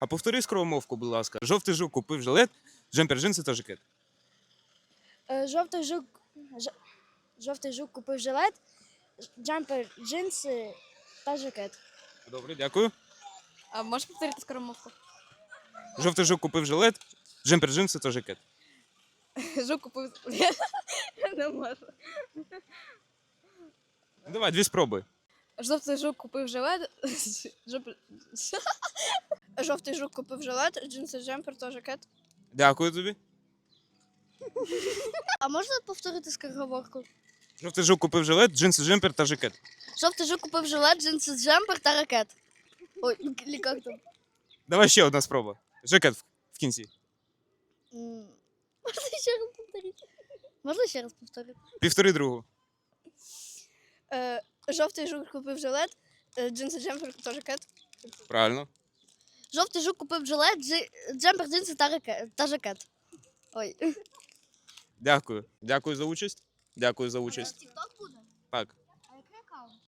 А повтори скоромовку, будь ласка. Жовтий жук купив жилет, джемпер, джинси та жакет. Е, Жовтий жук, ж- жовтий жук купив жилет, джемпер, джинси та жакет. Добре, дякую. А можеш повторити скоромовку? Жовтий жук купив жилет, джемпер, джинси та жакет. Жук купив. Не можу. Давай, дві спроби. Жовтий жук купив жилет. Жовтий жук купив жилет, джинси джемпер та жакет. Дякую тобі. А можна повторити скороговорку? Жовтий жук купив жилет, джинси, джемпер та жакет. Жовтий жук купив жилет, джинси, джемпер та ракет. Ой, как там? Давай ще одна спроба. Жакет в- в кінці. М, Можна ще раз повторити? Можна ще раз повторити? Півтори другу. Е, жовтий жук купив жилет, е, джинси джемпер та жакет. Правильно. Жовтий жук купив жилет, джи- джемпер, джинси та, раке- та жакет. Ой. Дякую. Дякую за участь. Дякую за участь. Тікток буде? Так.